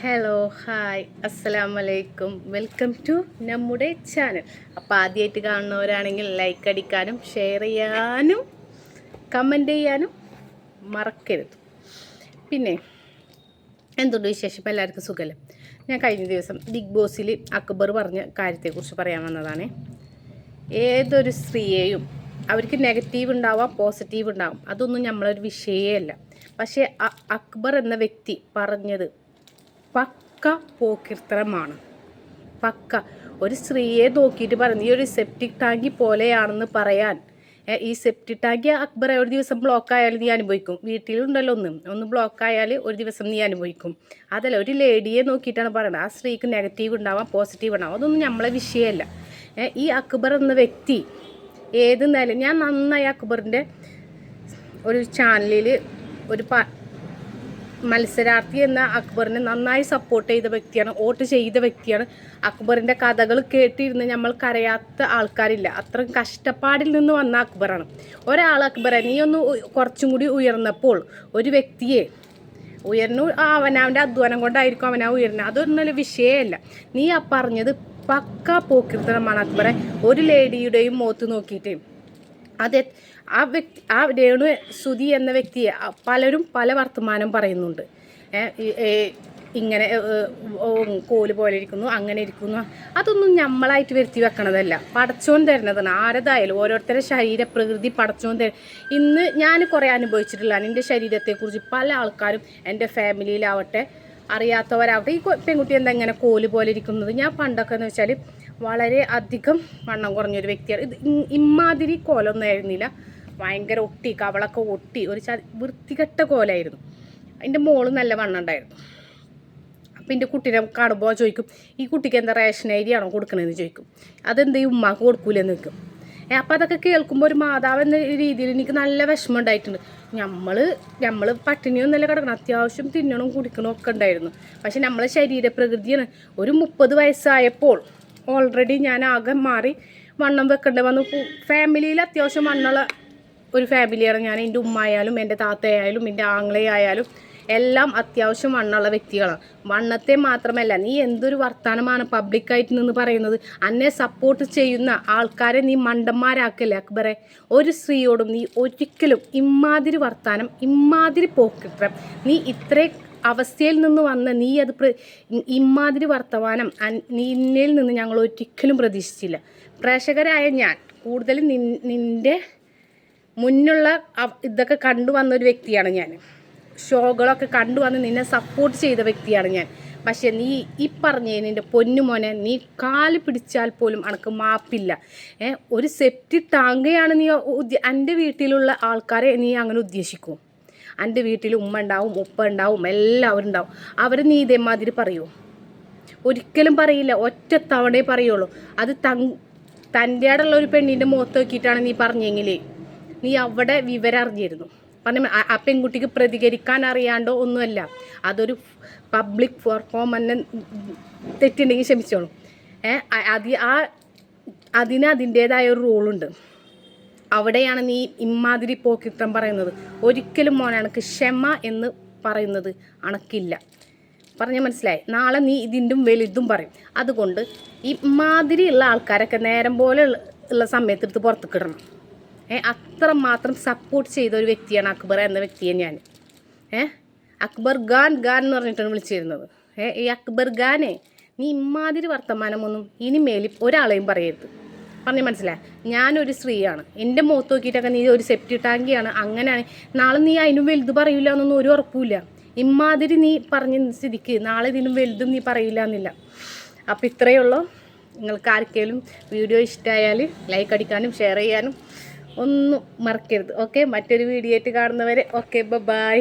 Hello hi അസ്സലാം വലൈക്കും welcome to നമ്മുടെ ചാനൽ അപ്പോൾ ആദ്യമായിട്ട് കാണുന്നവരാണെങ്കിൽ ലൈക്ക് അടിക്കാനും ഷെയർ ചെയ്യാനും കമന്റ് ചെയ്യാനും മറക്കരുത്. പിന്നെ എന്തുണ്ട് വിശേഷം? എല്ലാവർക്കും സുഖമല്ലേ ഞാൻ കഴിഞ്ഞ ദിവസം ബിഗ് ബോസിൽ അക്ബർ പറഞ്ഞ കാര്യത്തെക്കുറിച്ച് പറയാൻ വന്നതാണ്. ഏതൊരു സ്ത്രീയെയും അവർക്ക് നെഗറ്റീവ് ഉണ്ടാവാം പോസിറ്റീവ് ഉണ്ടാവും. അതൊന്നും നമ്മളൊരു വിഷയമല്ല പക്ഷേ അക്ബർ എന്ന വ്യക്തി പറഞ്ഞത് പക്ക പോക്കിർത്തരമാണ് പക്ക. ഒരു സ്ത്രീയെ നോക്കിയിട്ട് പറഞ്ഞു ഈ ഒരു സെപ്റ്റിക് ടാങ്കി പോലെയാണെന്ന് പറയാൻ. ഈ സെപ്റ്റിക് ടാങ്കി അക്ബർ ഒരു ദിവസം ബ്ലോക്ക് ആയാലും നീ അനുഭവിക്കും. വീട്ടിലുണ്ടല്ലോ ഒന്ന്. ഒന്ന് ബ്ലോക്ക് ആയാൽ ഒരു ദിവസം നീ അനുഭവിക്കും. അതല്ല ഒരു ലേഡിയെ നോക്കിയിട്ടാണ് പറയുന്നത് ആ സ്ത്രീക്ക് നെഗറ്റീവ് ഉണ്ടാവാം പോസിറ്റീവ് ഉണ്ടാവാം. അതൊന്നും നമ്മളെ വിഷയമല്ല. ഈ അക്ബർ എന്ന വ്യക്തി ഏത് നില ഞാൻ നന്നായി അക്ബറിന്റെ ഒരു ചാനലിൽ ഒരു മത്സരാർത്ഥി എന്ന അക്ബറിനെ നന്നായി സപ്പോർട്ട് ചെയ്ത വ്യക്തിയാണ് വോട്ട് ചെയ്ത വ്യക്തിയാണ്. അക്ബറിന്റെ കഥകൾ കേട്ടിരുന്ന് നമ്മൾ കരയാത്ത ആൾക്കാരില്ല. അത്രയും കഷ്ടപ്പാടിൽ നിന്ന് വന്ന അക്ബറാണ്. ഒരാൾ അക്ബറെ നീ ഒന്ന് കുറച്ചും കൂടി ഉയർന്നപ്പോൾ ഒരു വ്യക്തിയെ ഉയർന്നു. അവനവന്റെ അധ്വാനം കൊണ്ടായിരിക്കും അവനാ ഉയർന്നത് അതൊന്നും വിഷയമല്ല നീ ആ പറഞ്ഞത് പക്ക പോക്കിർത്തനമാണ് അക്ബറെ. ഒരു ലേഡിയുടെയും മോത്ത് നോക്കിയിട്ട് അതെ ആ വ്യക്തി ആ രേണു സുധി എന്ന വ്യക്തിയെ പലരും പല വർത്തമാനം പറയുന്നുണ്ട്. ഇങ്ങനെ കോൽ പോലെ ഇരിക്കുന്നു അങ്ങനെ ഇരിക്കുന്നു. അതൊന്നും നമ്മളായിട്ട് വരുത്തി വെക്കണതല്ല. പടച്ചോൻ തരുന്നതാണ്. ആരതായാലും ഓരോരുത്തരുടെ ശരീരപ്രകൃതി പടച്ചോൻ തരും ഇന്ന് ഞാൻ കുറേ അനുഭവിച്ചിട്ടുള്ളതാണ് എന്റെ ശരീരത്തെക്കുറിച്ച് പല ആൾക്കാരും എന്റെ ഫാമിലിയിലാവട്ടെ അറിയാത്തവരാവട്ടെ ഈ പെൺകുട്ടി എന്താ ഇങ്ങനെ കോൽ പോലെ ഇരിക്കുന്നത്? ഞാൻ പണ്ടൊക്കെ എന്ന് വെച്ചാൽ വളരെ അധികം വണ്ണം കുറഞ്ഞൊരു വ്യക്തിയാണ്. ഇത് ഇമാതിരി കോലൊന്നും ആയിരുന്നില്ല ഭയങ്കര ഒട്ടി കവളൊക്കെ ഒട്ടി ഒരു ച വൃത്തികെട്ട കോലായിരുന്നു. എന്റെ മോൾ നല്ല വണ്ണം ഉണ്ടായിരുന്നു. അപ്പം എന്റെ കുട്ടീനെ കാണുമ്പോൾ ചോദിക്കും ഈ കുട്ടിക്ക് എന്താ റേഷൻ അരിയാണോ കൊടുക്കണതെന്ന് ചോദിക്കും. അതെന്ത് ഈ ഉമ്മാക്ക് കൊടുക്കൂലെന്ന് നിൽക്കും അപ്പം അതൊക്കെ കേൾക്കുമ്പോൾ ഒരു മാതാവ് എന്ന രീതിയിൽ എനിക്ക് നല്ല വിഷമം ഉണ്ടായിട്ടുണ്ട്. നമ്മൾ നമ്മൾ പട്ടിണിയൊന്നല്ല കിടക്കണം അത്യാവശ്യം തിന്നണം കുടിക്കണം ഒക്കെ ഉണ്ടായിരുന്നു. പക്ഷെ നമ്മളെ ശരീരപ്രകൃതിയാണ്. ഒരു മുപ്പത് വയസ്സായപ്പോൾ ഓൾറെഡി ഞാൻ ആകെ മാറി വണ്ണം വെക്കേണ്ടി. വന്നു ഫാമിലിയിൽ അത്യാവശ്യം വണ്ണുള്ള ഒരു ഫാമിലിയാണ് ഞാൻ. എന്റെ ഉമ്മയായാലും എന്റെ താത്തയായാലും എന്റെ ആങ്ങളയായാലും എല്ലാം അത്യാവശ്യം വണ്ണുള്ള വ്യക്തികളാണ്. വണ്ണത്തെ മാത്രമല്ല നീ എന്തൊരു വർത്തമാനമാണ് പബ്ലിക്കായിട്ട് നിന്ന് പറയുന്നത്? അന്നെ സപ്പോർട്ട് ചെയ്യുന്ന ആൾക്കാരെ നീ മണ്ടന്മാരാക്കല്ലേ അക്ബറെ? ഒരു സ്ത്രീയോടും നീ ഒരിക്കലും ഇമ്മാതിരി വർത്താനം ഇമ്മാതിരി പോക്കിത്രം നീ ഇത്രേ അവസ്ഥയിൽ നിന്ന് വന്ന നീ അത് പ്ര ഇമ്മാതിരി വർത്തമാനം നിന്നിൽ നിന്ന് ഞങ്ങൾ ഒരിക്കലും പ്രതീക്ഷിച്ചില്ല. പ്രേക്ഷകരായ ഞാൻ കൂടുതലും നിൻ നിന്റെ മുന്നുള്ള ഇതൊക്കെ ഇതൊക്കെ കണ്ടുവന്ന ഒരു വ്യക്തിയാണ് ഞാൻ. ഷോകളൊക്കെ കണ്ടു വന്ന് നിന്നെ സപ്പോർട്ട് ചെയ്ത വ്യക്തിയാണ് ഞാൻ. പക്ഷെ നീ ഈ പറഞ്ഞ നിന്റെ പൊന്നുമോനെ നീ കാൽ പിടിച്ചാൽ പോലും അനക്ക് മാപ്പില്ല. ഏ ഒരു സെപ്റ്റി ടാങ്കയാണ് നീ എന്റെ വീട്ടിലുള്ള ആൾക്കാരെ നീ അങ്ങനെ ഉദ്ദേശിക്കും. എന്റെ വീട്ടിൽ ഉമ്മ ഉണ്ടാവും ഉപ്പ ഉണ്ടാവും എല്ലാവരും ഉണ്ടാവും. അവർ നീ ഇതേമാതിരി പറയുമോ ഒരിക്കലും പറയില്ല ഒറ്റ തവണയെ പറയുള്ളൂ. അത് തങ് തന്റെ ആടുള്ള ഒരു പെണ്ണിന്റെ മുഖത്ത് നോക്കിയിട്ടാണ് നീ പറഞ്ഞെങ്കിൽ നീ അവിടെ വിവരം അറിഞ്ഞിരുന്നു. പറഞ്ഞ ആ- പെൺകുട്ടിക്ക് പ്രതികരിക്കാൻ അറിയാണ്ടോ ഒന്നുമല്ല. അതൊരു പബ്ലിക് പെർഫോമന്നെ തെറ്റുണ്ടെങ്കിൽ ക്ഷമിച്ചോളൂ. ഏ അ- അത് ആ അതിന് അതിന്റേതായ ഒരു റൂളുണ്ട് അവിടെയാണ് നീ ഇമ്മാതിരി പോക്കിത്തം പറയുന്നത്. ഒരിക്കലും മോനെ അണക്ക് ക്ഷമ എന്ന് പറയുന്നത് അണക്കില്ല പറഞ്ഞ മനസ്സിലായി? നാളെ നീ ഇതിന്റെ വലുതും പറയും. അതുകൊണ്ട് ഈ മാതിരി ഉള്ള ആൾക്കാരൊക്കെ നേരം പോലെ ഉള്ള- സമയത്ത് എടുത്ത് പുറത്തേക്ക് ഇടണം. ഏ അത്ര മാത്രം സപ്പോർട്ട് ചെയ്ത ഒരു വ്യക്തിയാണ് അക്ബർ എന്ന വ്യക്തിയെ ഞാൻ ഏ അക്ബർ ഖാൻ ഖാൻ എന്ന് പറഞ്ഞിട്ടാണ് വിളിച്ചിരുന്നത്. ഏ ഈ അക്ബർ ഖാനെ നീ ഇമാതിരി വർത്തമാനമൊന്നും ഇനി മേലിൽ ഒരാളെയും പറയരുത്. പറഞ്ഞ മനസ്സിലായി? ഞാനൊരു സ്ത്രീയാണ്. എന്റെ മുഖത്ത് നോക്കിയിട്ടൊക്കെ നീ ഒരു സെപ്റ്റി ടാങ്കിയാണ് അങ്ങനെയാണ്. നാളെ നീ അതിനും വലുത് പറയില്ല എന്നൊന്നും ഒരു ഉറപ്പില്ല ഇമ്മാതിരി നീ പറഞ്ഞ സ്ഥിതിക്ക് നാളെ ഇതിനും വലുതും നീ പറയില്ല എന്നില്ല. അപ്പോൾ ഇത്രയേ ഉള്ളൂ. നിങ്ങൾക്ക് ആർക്കെങ്കിലും വീഡിയോ ഇഷ്ടമായാൽ ലൈക്ക് അടിക്കാനും ഷെയർ ചെയ്യാനും ഒന്നും മറക്കരുത്. ഓക്കെ മറ്റൊരു വീഡിയോ ആയിട്ട് കാണുന്നവരെ. Okay bye